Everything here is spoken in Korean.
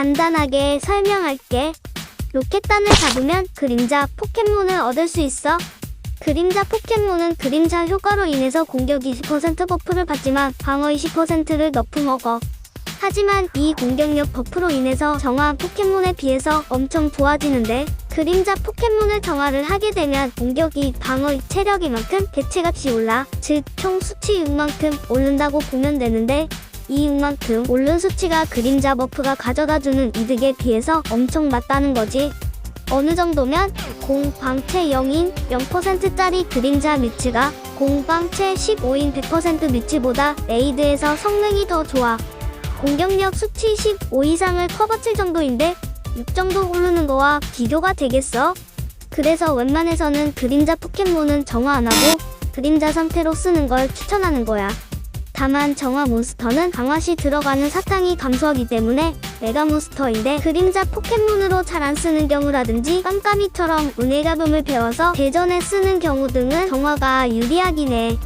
간단하게 설명할게. 로켓단을 잡으면 그림자 포켓몬을 얻을 수 있어. 그림자 포켓몬은 그림자 효과로 인해서 공격 20% 버프를 받지만 방어 20%를 너프 먹어. 하지만 이 공격력 버프로 인해서 정화 포켓몬에 비해서 엄청 좋아지는데 그림자 포켓몬을 정화를 하게 되면 공격이 방어 체력이만큼 개체값이 올라 즉 총 수치 6만큼 오른다고 보면 되는데 이 6만큼 오른 수치가 그림자 버프가 가져다주는 이득에 비해서 엄청 맞다는 거지 어느 정도면 공방체 0인 0%짜리 그림자 뮤츠가 공방체 15인 100% 뮤츠보다 레이드에서 성능이 더 좋아 공격력 수치 15 이상을 커버칠 정도인데 6 정도 오르는 거와 비교가 되겠어? 그래서 웬만해서는 그림자 포켓몬은 정화 안 하고 그림자 상태로 쓰는 걸 추천하는 거야. 다만 정화 몬스터는 강화 시 들어가는 사탕이 감소하기 때문에 메가 몬스터인데 그림자 포켓몬으로 잘 안 쓰는 경우라든지 깜깜이처럼 운의 잡음을 배워서 대전에 쓰는 경우 등은 정화가 유리하긴 해.